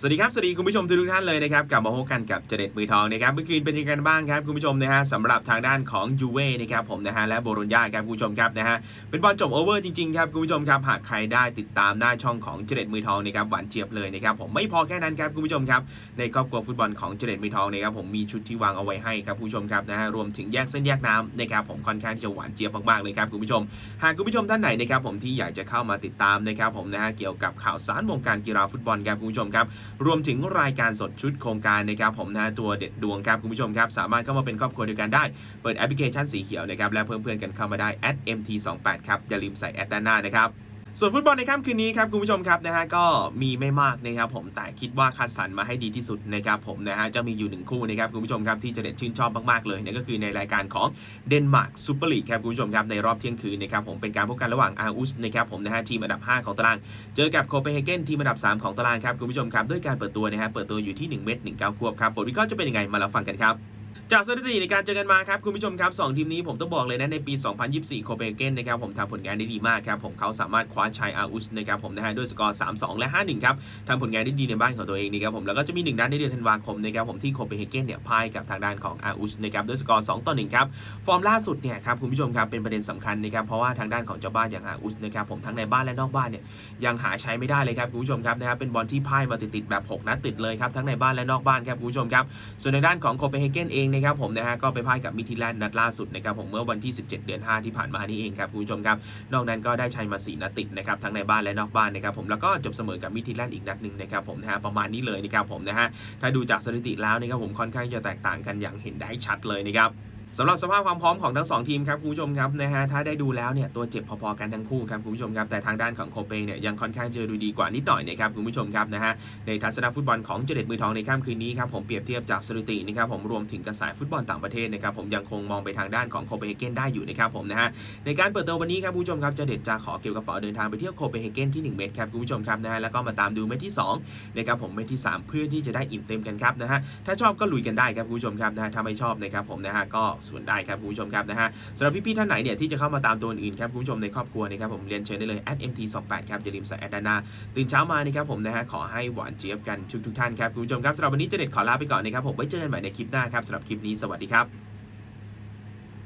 สวัสดีครับ สวัสดีคุณผู้ชมทุกท่านเลยนะครับกลับมาพบกันกับเจเด็ดมือทองนะครับเมื่อคืนเป็นยังไงบ้างครับคุณผู้ชมนะฮะสำหรับทางด้านของยูเว่นะครับผมนะฮะและโบโรญญาครับคุณผู้ชมครับนะฮะเป็นบอลจบโอเวอร์จริงๆครับคุณผู้ชมครับหากใครได้ติดตามหน้าช่องของเจเด็ดมือทองนะครับหวานเจี๊ยบเลยนะครับผมไม่พอแค่นั้นครับคุณผู้ชมครับในครอบครัวฟุตบอลของเจเด็ดมือทองนะครับผมมีชุดที่วางเอาไว้ให้ครับคุณผู้ชมครับนะฮะรวมถึงแยกเส้นแยกน้ำนะครับผมค่อนข้างที่จะหวานเจี๊ยบมากๆเลยครับคุณผู้ชม หากคุณผู้ชมท่านไหนนะครับผมที่อยากจะเข้ามาติดตามนะครับผมนะฮะเกี่ยวกับข่าวสารวงการกีฬาฟุตบอลครับคุณผู้ชมครับรวมถึงรายการสดชุดโครงการนะครับผมนะตัวเด็ดดวงครับคุณผู้ชมครับสามารถเข้ามาเป็นครอบครัวเดียวกันได้ เปิดแอปพลิเคชันสีเขียวนะครับและเพิ่มเพื่อนกันเข้ามาได้ @mt28 ครับอย่าลืมใส่แอดด้านหน้านะครับ ส่วนฟุตบอลในค่ำคืนนี้ครับคุณผู้ชมครับนะฮะก็มีไม่มากนะครับผมแต่คิดว่าคัดสรรมาให้ดีที่สุดนะครับผมนะฮะจะมีอยู่หนึ่งคู่นะครับคุณผู้ชมครับที่จะเด็ดชื่นชอบมากๆเลยนั่นก็คือในรายการของเดนมาร์กซูเปอร์ลีกครับคุณผู้ชมครับในรอบเที่ยงคืนนะครับผมเป็นการพบกันระหว่างอาอุสนะครับผมนะฮะทีมอันดับ 5 ของตาราง เจอกับโคเปนเฮเกนทีมอันดับ 3 ของตารางครับคุณผู้ชมครับด้วยการเปิดตัวนะฮะเปิดตัวอยู่ที่ 1 เมตร19ควบครับบทวิเคราะห์จะเป็นยังไงมาเรับฟังกันครับ จากสถิติในการเจอกันมาครับคุณผู้ชมครับ 2 ทีมนี้ผมต้องบอกเลยนะในปี 2024 โคเปนเฮเกนนะครับผมทำผลงานได้ดีมากครับผมเขาสามารถคว้าชัยอาอุสนะครับผมนะฮะด้วยสกอร์ 3-2 และ 5-1 ครับทำผลงานได้ดีในบ้านของตัวเองนะครับผมแล้วก็จะมีหนึ่งนัดในเดือนธันวาคมนะครับผมที่โคเปนเฮเกนเนี่ยพ่ายกับทางด้านของอาอุสนะครับด้วยสกอร์2ต่อ1ครับฟอร์มล่าสุดเนี่ยครับคุณผู้ชมครับเป็นประเด็นสำคัญนะครับเพราะว่าทางด้านของเจ้าบ้านอย่างอาอุสนะครับผมทั้งในบ้านและนอกบ้านเนี่ยยังหาใช้ไม่ได้เลยครับคุณผู้ชมครับนะครับเป็นบอลที่พ่ายมาติดๆแบบหกนัดติดเลยครับทั้งในบ้านและนอกบ้านครับคุณผู้ชมครับส่วนในด้านของโคเปนเฮเกนเองนะครับผมนะฮะก็ไปพ่ายกับมิทิแลนด์นัดล่าสุดนะครับผมเมื่อวันที่ 17 เดือน 5 ที่ผ่านมานี่เองครับคุณผู้ชมครับนอกนั้นก็ได้ชัยมาสีนัดติดนะครับทั้งในบ้านและนอกบ้านนะครับผมแล้วก็จบเสมอกับมิทิแลนด์อีกนัดหนึ่งนะครับผมนะฮะประมาณนี้เลยนะครับผมนะฮะถ้าดูจากสถิติแล้วนะครับผมค่อนข้างจะแตกต่างกันอย่างเห็นได้ชัดเลยนะครับ สำหรับสภาพความพร้อมของทั้งสองทีมครับคุณผู้ชมครับนะฮะถ้าได้ดูแล้วเนี่ยตัวเจ็บพอๆกันทั้งคู่ครับคุณผู้ชมครับแต่ทางด้านของโคเปเนี่ยยังค่อนข้างเจะดูดีกว่านิดหน่อยนะครับคุณผู้ชมครับนะฮะในทัศนฟุตบอลของเจเด็ดมือทองในค่ำคืนนี้ครับผมเปรียบเทียบจากสถิตินะครับผมรวมถึงกระแสฟุตบอลต่างประเทศนะครับผมยังคงมองไปทางด้านของโคเปนเฮเกนได้อยู่นะครับผมนะฮะในการเปิดตัววันนี้ครับคุณผู้ชมครับเจเด็ดจะขอเก็บกระเป๋าเดินทางไปเที่ยวโคเปนเฮเกนที่ 1 เมตรครับคุณผู้ชมครับนะฮะแล้วก็มาตามดูเมตรที่2นะครับผมเมตรที่ 3 เพื่อที่จะได้อิ่มเต็มกันครับนะฮะถ้าชอบก็ลุยกันได้ครับคุณผู้ชมครับนะฮะถ้าไม่ชอบนะครับผมนะฮะก็ส่วนได้ครับคุณผู้ชมครับนะฮะสำหรับพี่ๆท่านไหนเนี่ยที่จะเข้ามาตามตัวอื่นครับคุณผู้ชมในครอบครัวนะครับผมเรียนเชิญได้เลย @mt28 ครับอย่าลืมใส่แอดดานาตื่นเช้ามานะครับผมนะฮะขอให้หวานเจี๊ยบกันทุกๆท่านครับคุณผู้ชมครับสำหรับวันนี้เจเน็ตขอลาไปก่อนนะครับผมไว้เจอกันใหม่ในคลิปหน้าครับสำหรับคลิปนี้สวัสดีครับ